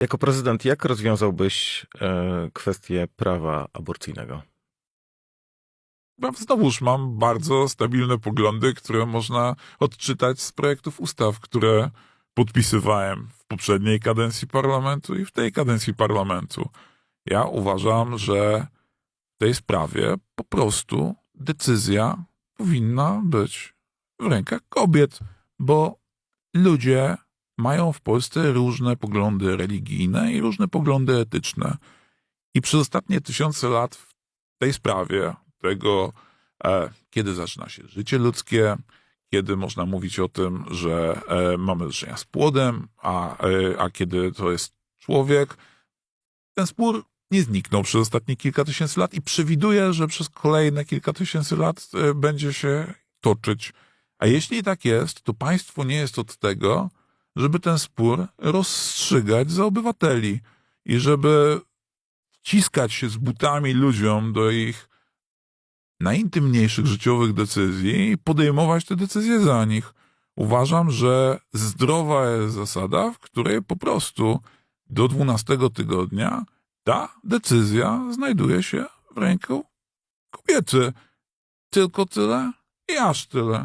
Jako prezydent, jak rozwiązałbyś e, kwestię prawa aborcyjnego? No, znowuż mam bardzo stabilne poglądy, które można odczytać z projektów ustaw, które podpisywałem w poprzedniej kadencji parlamentu i w tej kadencji parlamentu. Ja uważam, że w tej sprawie po prostu decyzja powinna być w rękach kobiet, bo ludzie mają w Polsce różne poglądy religijne i różne poglądy etyczne. I przez ostatnie tysiące lat w tej sprawie, tego, e, kiedy zaczyna się życie ludzkie, kiedy można mówić o tym, że e, mamy do czynienia z płodem, a, e, a kiedy to jest człowiek, ten spór nie zniknął przez ostatnie kilka tysięcy lat i przewiduję, że przez kolejne kilka tysięcy lat e, będzie się toczyć. A jeśli tak jest, to państwo nie jest od tego, żeby ten spór rozstrzygać za obywateli i żeby wciskać się z butami ludziom do ich najintymniejszych życiowych decyzji i podejmować te decyzje za nich. Uważam, że zdrowa jest zasada, w której po prostu do 12 tygodnia ta decyzja znajduje się w ręku kobiety. Tylko tyle i aż tyle.